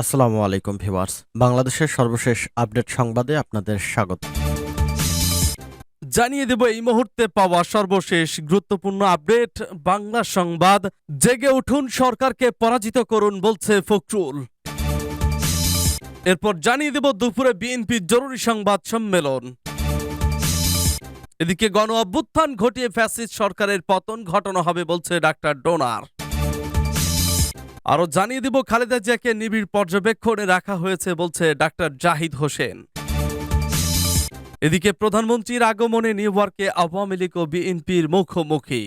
আসসালামু আলাইকুম ভিউয়ার্স। বাংলাদেশের সর্বশেষ আপডেট সংবাদে আপনাদের স্বাগত। জানিয়ে দেব এই মুহূর্তে পাওয়া সর্বশেষ গুরুত্বপূর্ণ আপডেট। বাংলা সংবাদ, জেগে উঠুন সরকারকে পরাজিত করুন বলছে ফখরুল। এরপর জানিয়ে দেব দুপুরে বিএনপির জরুরি সংবাদ সম্মেলন। এদিকে গণ অভ্যুত্থান ঘটিয়ে ফ্যাসিস্ট সরকারের পতন ঘটানো হবে বলছে ডাক্তার ডোনার। আরও জানিয়ে দিব খালেদা জিয়াকে নিবিড় পর্যবেক্ষণে রাখা হয়েছে বলছে ডাক্তার জাহিদ হোসেন। এদিকে প্রধানমন্ত্রীর আগমনে নিউ ইয়র্কে আওয়ামী লীগ ও বিএনপির মুখোমুখি।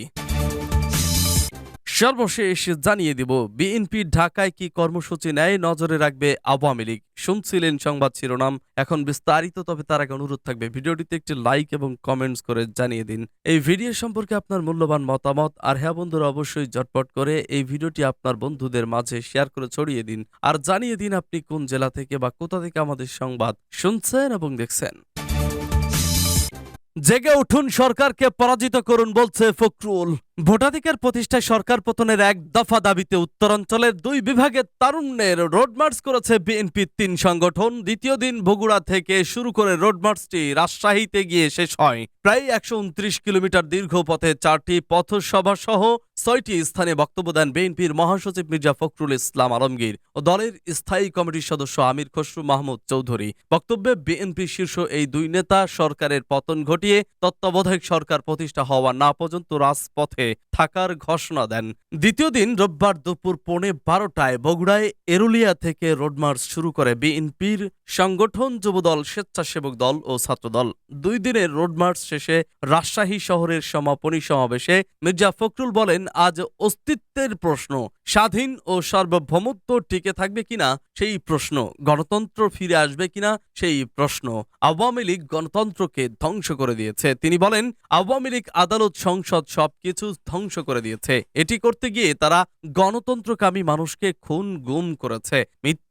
সর্বশেষ জানিয়ে দিব, বিএনপি ঢাকায় কি কর্মসূচি নেয় নজরে রাখবে আওয়ামী লীগ। শুনছিলেন সংবাদ শিরোনাম, এখন বিস্তারিত, তবে তার আগে অনুরোধ থাকবে, ভিডিওটিতে একটি লাইক এবং কমেন্টস করে জানিয়ে দিন। এই ভিডিও সম্পর্কে আপনার মূল্যবান মতামত, আর হ্যাঁ বন্ধুরা, অবশ্যই ঝটপট করে এই ভিডিওটি আপনার বন্ধুদের মাঝে শেয়ার করে ছড়িয়ে দিন। আর জানিয়ে দিন আপনি কোন জেলা থেকে বা কোথা থেকে আমাদের সংবাদ শুনছেন এবং দেখছেন। জেগে উঠুন সরকারকে পরাজিত করুন, বলছে ফখরুল। ভোটাধিকার প্রতিষ্ঠায় সরকার পতনের এক দফা দাবিতে উত্তরাঞ্চলের দুই বিভাগের তারুণ্যের রোড মার্চ করেছে বিএনপির তিন সংগঠন। দ্বিতীয় দিন বগুড়া থেকে শুরু করে রোড মার্চটি রাজশাহীতে গিয়ে শেষ হয়। প্রায় একশো উনত্রিশ কিলোমিটার দীর্ঘ পথে চারটি পথসভা সহ ছয়টি স্থানে বক্তব্য দেন বিএনপির মহাসচিব মির্জা ফখরুল ইসলাম আলমগীর ও দলের স্থায়ী কমিটির সদস্য আমির খসরু মাহমুদ চৌধুরী। বক্তব্যে বিএনপি শীর্ষ এই দুই নেতা সরকারের পতন ঘটিয়ে তত্ত্বাবধায়ক সরকার প্রতিষ্ঠা হওয়া না পর্যন্ত রাজপথে থাকার ঘোষণা দেন। দ্বিতীয় দিন রোববার দুপুর পৌনে বারোটায় বগুড়ায় এরুলিয়া থেকে রোডমার্চ শুরু করে বিএনপির সংগঠন, যুবদল, স্বেচ্ছাসেবক দল ও ছাত্রদল। দুই দিনের রোডমার্চ শেষে রাজশাহী শহরের সমাপনী সমাবেশে মির্জা ফখরুল বলেন, আজ অস্তিত্বের প্রশ্ন। স্বাধীন ও সার্বভৌমত্ব টিকে থাকবে কিনা সেই প্রশ্ন। গণতন্ত্র ফিরে আসবে কিনা সেই প্রশ্ন। আওয়ামী লীগ গণতন্ত্রকে ধ্বংস করে দিয়েছে। তিনি বলেন, আওয়ামী লীগ আদালত সংসদ সবকিছু ধ্বংস করে দিয়েছে। এটি করতে গিয়ে তারা গণতন্ত্রকামী মানুষকে খুন গুম করেছে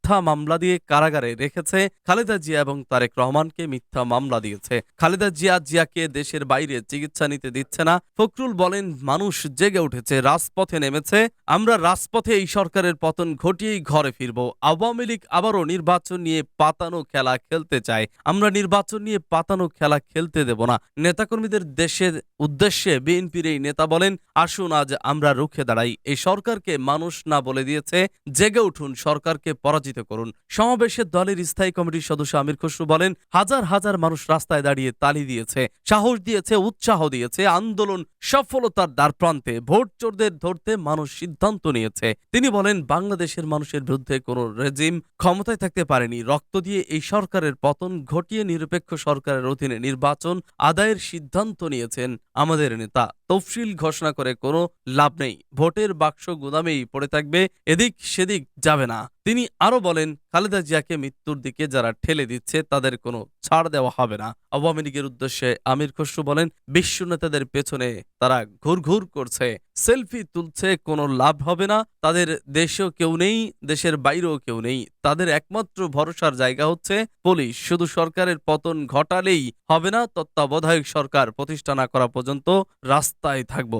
মিথ্যা মামলা দিয়ে কারাগারে রেখেছে খালেদা জিয়া এবং তারেক রহমানকে মিথ্যা মামলা দিয়েছে। খালেদা জিয়া জিয়াকে দেশের বাইরে চিকিৎসা নিতে দিচ্ছে না। ফখরুল বলেন, মানুষ জেগে উঠেছে, রাজপথে নেমেছে। আমরা রাজপথে এই সরকারের পতন ঘটিয়েই ঘরে ফিরব। আওয়ামী লীগ আবারও নির্বাচন নিয়ে পাতানো খেলা খেলতে চায়। আমরা নির্বাচন নিয়ে পাতানো খেলা খেলতে দেব না। নেতাকর্মীদের দেশের উদ্দেশ্যে বিএনপির এই নেতা বলেন, আসুন, আজ আমরা রুখে দাঁড়াই। এই সরকারকে মানুষ না বলে দিয়েছে, জেগে উঠুন, সরকারকে পরাজিত করুন। সমাবেশে দলের স্থায়ী কমিটির সদস্য আমির খসরু বলেন, হাজার হাজার মানুষ রাস্তায় দাঁড়িয়ে তালি দিয়েছে, সাহস দিয়েছে, উৎসাহ দিয়েছে, আন্দোলন সফলতার দ্বারপ্রান্তে ভোট চোরদের ধরতে মানুষ সিদ্ধান্ত নিয়েছে। তিনি বলেন, বাংলাদেশের মানুষের বিরুদ্ধে কোনো রেজিম ক্ষমতায় থাকতে পারেনি। রক্ত দিয়ে এই সরকারের পতন ঘটিয়ে নিরপেক্ষ সরকারের অধীনে নির্বাচন আদায়ের সিদ্ধান্ত নিয়েছেন আমাদের নেতা। তফসিল ঘোষণা করে কোনো লাভ নেই। ভোটের বাক্স গুদামেই পড়ে থাকবে, এদিক সেদিক যাবে না। তিনি আরও বলেন, খালেদা জিয়াকে মৃত্যুর দিকে যারা ঠেলে দিচ্ছে, তাদের কোনো ছাড় দেওয়া হবে না। আওয়ামী লীগের উদ্দেশ্যে আমির খসরু বলেন, বিশ্ব নেতাদের পেছনে তারা ঘুরঘুর করছে। সেলফি তুলছে, কোনো লাভ হবে না। তাদের দেশেও কেউ নেই, দেশের বাইরেও কেউ নেই। তাদের একমাত্র ভরসার জায়গা হচ্ছে পুলিশ। শুধু সরকারের পতন ঘটালেই হবে না, তত্ত্বাবধায়ক সরকার প্রতিষ্ঠা না করা পর্যন্ত রাস্তায় থাকব।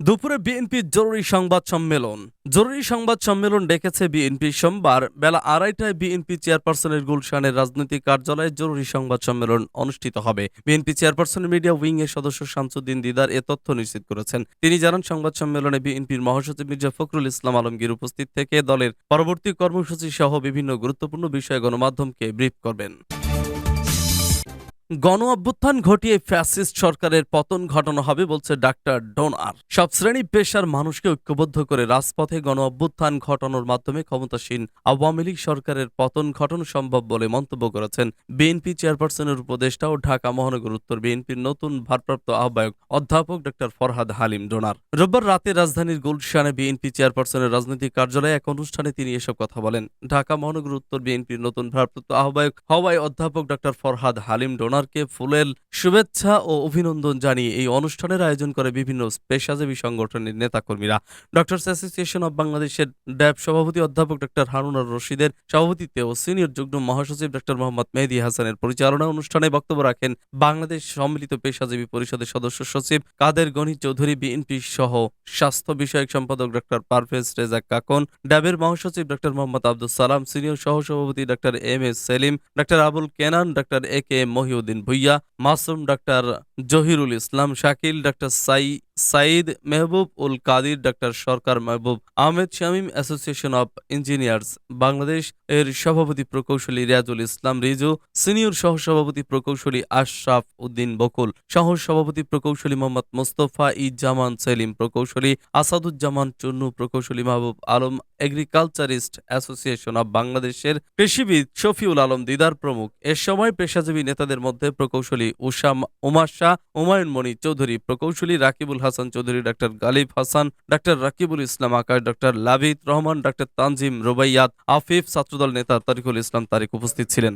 দুপুরে বিএনপির জরুরি সংবাদ সম্মেলন। জরুরি সংবাদ সম্মেলন ডেকেছে বিএনপি সোমবার। বেলা আড়াইটায় বিএনপি চেয়ারপারসনের গুলশানের রাজনৈতিক কার্যালয়ে জরুরি সংবাদ সম্মেলন অনুষ্ঠিত হবে। বিএনপি চেয়ারপারসনের মিডিয়া উইং এর সদস্য শামসুদ্দিন দিদার এ তথ্য নিশ্চিত করেছেন। তিনি জানান, সংবাদ সম্মেলনে বিএনপির মহাসচিব মির্জা ফখরুল ইসলাম আলমগীর উপস্থিত থেকে দলের পরবর্তী কর্মসূচি সহ বিভিন্ন গুরুত্বপূর্ণ বিষয়ে গণমাধ্যমকে ব্রিফ করবেন। গণ অভ্যুত্থান ঘটিয়ে ফ্যাসিস্ট সরকারের পতন ঘটানো হবে বলছে ডাক্তার ডোনার সব শ্রেণি পেশার মানুষকে ঐক্যবদ্ধ করে রাজপথে গণ অভ্যুত্থান ঘটানোর মাধ্যমে ক্ষমতাসীন আওয়ামী লীগ সরকারের পতন ঘটানো সম্ভব বলে মন্তব্য করেছেন বিএনপি চেয়ারপারসনের উপদেষ্টা ও ঢাকা মহানগর উত্তর বিএনপির নতুন ভারপ্রাপ্ত আহ্বায়ক অধ্যাপক ডক্টর ফরহাদ হালিম ডোনার রোববার রাতে রাজধানীর গুলশানে বিএনপি চেয়ারপারসনের রাজনৈতিক কার্যালয়ে এক অনুষ্ঠানে তিনি এসব কথা বলেন। ঢাকা মহানগর উত্তর বিএনপির নতুন ভারপ্রাপ্ত আহ্বায়ক হওয়ায় অধ্যাপক ডক্টর ফরহাদ হালিম ডোনার ওনারকে ফুলেল শুভেচ্ছা ও অভিনন্দন জানিয়ে এই অনুষ্ঠানের আয়োজন করে বিভিন্ন পেশাজীবী সংগঠনের নেতাকর্মীরা। ডক্টরস অ্যাসোসিয়েশন অব বাংলাদেশের ড্যাব সভাপতি অধ্যাপক ডক্টর হারুনার রশিদের সভাপতিত্বে ও সিনিয়র যুগ্ম মহাসচিব ডক্টর মোহাম্মদ মেহেদি হাসানের পরিচালনা অনুষ্ঠানে বক্তব্য রাখেন বাংলাদেশ সম্মিলিত পেশাজীবী পরিষদের সদস্য সচিব কাদের গণি চৌধুরী, বিএনপি সহ স্বাস্থ্য বিষয়ক সম্পাদক ডক্টর পারভেজ রেজা কাকন, ড্যাবের মহাসচিব ডক্টর মোহাম্মদ আব্দুল সালাম, সিনিয়র সহসভাপতি doctor M S Selim, doctor Abul Kenan, doctor A K Mohiuddin Bhuiyan Masum doctor Zahirul Islam Shakil doctor Sai Saeed Mahbub Ul Kadir doctor Sarkar Mahbub Ahmed Shamim association of engineers Bangladesh এর সভাপতি প্রকৌশলী রিয়াজুল ইসলাম Riju, senior সহসভাপতি প্রকৌশলী আশরাফ উদ্দিন বকুল সহ সভাপতি প্রকৌশলী মোহাম্মদ মোস্তফা ইজামান সেলিম প্রকৌশলী, আসাদুজ্জামান চুন্নু প্রকৌশলী Mahbub Alam agriculturist association of বাংলাদেশের কৃষিবিদ শফিউল আলম দিদার প্রমুখ। এ সময় পেশাজীবী নেতাদের মধ্যে প্রকৌশলী উষাম উমাশা শাহ হুমায়ুন মণি চৌধুরী, প্রকৌশলী রাকিবুল হাসান চৌধুরী, ডাক্তার গালিব হাসান, ডাক্তার রাকিবুল ইসলাম আকাশ, ডাক্তার লাভিদ রহমান, ডাক্তার তানজিম রোবাইয়াত, আফিফ ছাত্রদল নেতা তারিকুল ইসলাম তারিক উপস্থিত ছিলেন।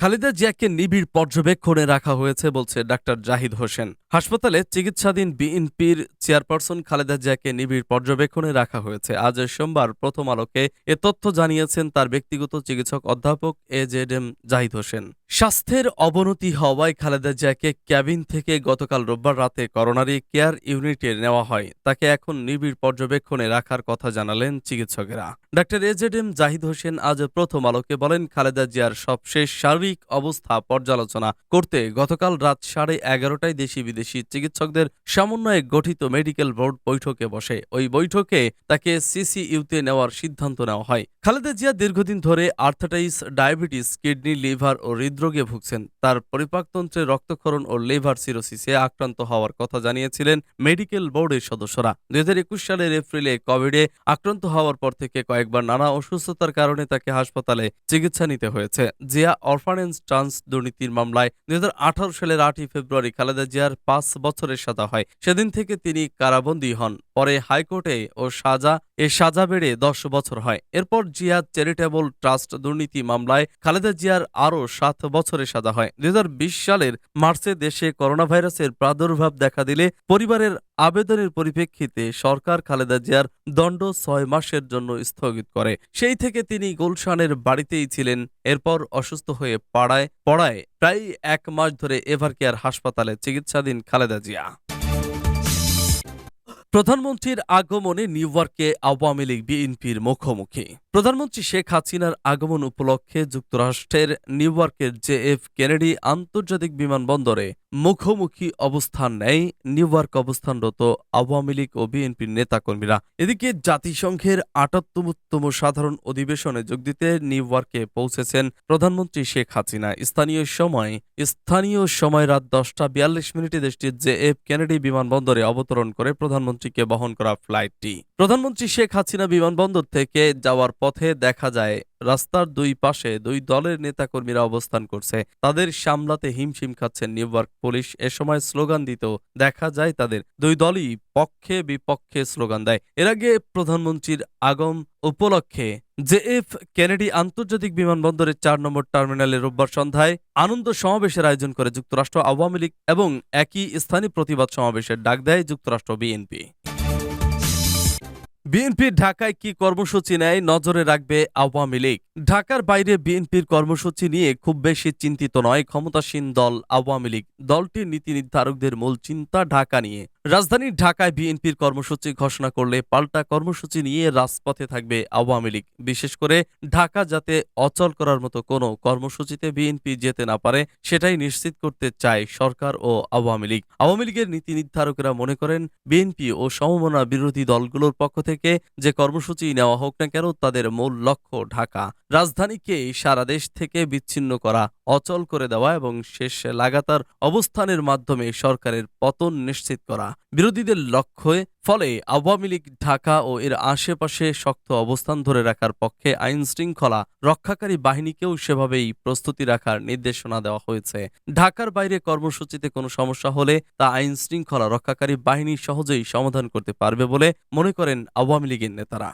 খালেদা জিয়াকে নিবিড় পর্যবেক্ষণে রাখা হয়েছে বলছে ডাক্তার জাহিদ হোসেন। হাসপাতালে চিকিৎসাধীন বিএনপির চেয়ারপারসন খালেদা জিয়াকে নিবিড় পর্যবেক্ষণে রাখা হয়েছে। আজ সোমবার প্রথম আলোকে এ তথ্য জানিয়েছেন তার ব্যক্তিগত চিকিৎসক অধ্যাপক A Z M Zahid Hossain. স্বাস্থ্যের অবনতি হওয়ায় খালেদা জিয়াকে ক্যাবিন থেকে গতকাল রোববার রাতে করোনারি কেয়ার ইউনিটে নেওয়া হয়। তাকে এখন নিবিড় পর্যবেক্ষণে রাখার কথা জানালেন চিকিৎসকেরা। Doctor A Z M Zahid Hossain আজ প্রথম আলোকে বলেন, খালেদা জিয়ার সবশেষ শারীরিক অবস্থা পর্যালোচনা করতে গতকাল রাত সাড়ে এগারোটায় দেশি চিকিৎসকদের সমন্বয়ে গঠিত মেডিকেল বোর্ড বৈঠকে বসে। ওই বৈঠকে তাকে সিসিইউতে নেওয়ার সিদ্ধান্ত নেওয়া হয়। খালেদা জিয়া দীর্ঘদিন ধরে আর্থাটাইস ডায়াবেটিস, কিডনি, লিভার ও হৃদরোগে ভুগছেন। তার পরিপাকতন্ত্রে রক্তক্ষরণ ও লিভার সিরোসিসে আক্রান্ত হওয়ার কথা জানিয়েছিলেন মেডিকেল বোর্ডের সদস্যরা। দুই হাজার একুশ সালের এপ্রিলে কোভিডে আক্রান্ত হওয়ার পর থেকে কয়েকবার নানা অসুস্থতার কারণে তাকে হাসপাতালে চিকিৎসা নিতে হয়েছে। জিয়া অরফানেন্স ট্রান্স দুর্নীতির মামলায় দুই হাজার আঠারো সালের আটই ফেব্রুয়ারি খালেদা জিয়ার পাঁচ বছরের সাজা হয়। সেদিন থেকে তিনি কারাবন্দী হন। পরে হাইকোর্টে ও সাজা, এ সাজা বেড়ে দশ বছর হয়। এরপর জিয়া চ্যারিটেবল ট্রাস্ট দুর্নীতি মামলায় খালেদা জিয়ার আরও সাত বছরের সাজা হয়। দুই হাজার বিশ সালের মার্চে দেশে করোনা ভাইরাসের প্রাদুর্ভাব দেখা দিলে পরিবারের আবেদনের পরিপ্রেক্ষিতে সরকার খালেদা জিয়ার দণ্ড ছয় মাসের জন্য স্থগিত করে। সেই থেকে তিনি গুলশানের বাড়িতেই ছিলেন, এরপর অসুস্থ হয়ে পাড়ায় পড়ায় প্রায় এক মাস ধরে এভারকেয়ার হাসপাতালে চিকিৎসাধীন খালেদা জিয়া। প্রধানমন্ত্রীর আগমনে নিউ ইয়র্কে আওয়ামী লীগ, বিএনপির মুখোমুখি। প্রধানমন্ত্রী শেখ হাসিনার আগমন উপলক্ষে যুক্তরাষ্ট্রের নিউ ইয়র্কের জে এফ কেনেডি আন্তর্জাতিক বিমানবন্দরে মুখোমুখি অবস্থান নেয় নিউ ইয়র্ক অবস্থানরত আওয়ামী লীগ ও বিএনপির নেতাকর্মীরা। এদিকে জাতিসংঘের আটাত্তমতম সাধারণ অধিবেশনে যোগ দিতে নিউ ইয়র্কে পৌঁছেছেন প্রধানমন্ত্রী শেখ হাসিনা। স্থানীয় সময় স্থানীয় সময় রাত দশটা বিয়াল্লিশ মিনিটে দেশটির জে এফ কেনেডি বিমানবন্দরে অবতরণ করে প্রধানমন্ত্রীকে বহন করা ফ্লাইটটি। প্রধানমন্ত্রী শেখ হাসিনা বিমানবন্দর থেকে যাওয়ার পথে দেখা যায়, রাস্তার দুই পাশে দুই দলের নেতাকর্মীরা অবস্থান করছে। তাদের সামলাতে হিমশিম খাচ্ছেন নিউ ইয়র্ক পুলিশ। এ সময় স্লোগান দিতেও দেখা যায় তাদের। দুই দলই পক্ষে বিপক্ষে স্লোগান দেয়। এর আগে প্রধানমন্ত্রীর আগম উপলক্ষে জেএফ কেনেডি আন্তর্জাতিক বিমানবন্দরের চার নম্বর টার্মিনালে রোববার সন্ধ্যায় আনন্দ সমাবেশের আয়োজন করে যুক্তরাষ্ট্র আওয়ামী লীগ এবং একই স্থানীয় প্রতিবাদ সমাবেশের ডাক দেয় যুক্তরাষ্ট্র বিএনপি। বিএনপি ঢাকায় কি কর্মসূচি নেয় নজরে রাখবে আওয়ামী লীগ। ঢাকার বাইরে বিএনপির কর্মসূচি নিয়ে খুব বেশি চিন্তিত নয় ক্ষমতাসীন দল আওয়ামী লীগ। দলটির নীতি নির্ধারকদের মূল চিন্তা ঢাকা নিয়ে। রাজধানীর ঢাকায় বিএনপির কর্মসূচি ঘোষণা করলে পাল্টা কর্মসূচি নিয়ে রাজপথে থাকবে আওয়ামী লীগ। বিশেষ করে ঢাকা যাতে অচল করার মতো কোনো কর্মসূচিতে বিএনপি যেতে না পারে, সেটাই নিশ্চিত করতে চায় সরকার ও আওয়ামী লীগ। আওয়ামী লীগের নীতি নির্ধারকেরা মনে করেন, বিএনপি ও সমমনা বিরোধী দলগুলোর পক্ষ থেকে যে কর্মসূচি নেওয়া হোক না কেন, তাদের মূল লক্ষ্য ঢাকা। রাজধানীকে সারা দেশ থেকে বিচ্ছিন্ন করা, অচল করে দেওয়া এবং শেষ লাগাতার অবস্থানের মাধ্যমে সরকারের পতন নিশ্চিত করা। বিরোধীদের লক্ষ্যে, ফলে আওয়ামী লীগ, ঢাকা ও এর আশেপাশে শক্ত অবস্থান ধরে রাখার পক্ষে আইন শৃঙ্খলা রক্ষাকারী বাহিনীকেও সেভাবেই প্রস্তুতি রাখার নির্দেশনা দেওয়া হয়েছে। ঢাকার বাইরে কর্মসূচিতে কোনো সমস্যা হলে তা আইন শৃঙ্খলা রক্ষাকারী বাহিনী সহজেই সমাধান করতে পারবে বলে মনে করেন আওয়ামী লীগের নেতারা।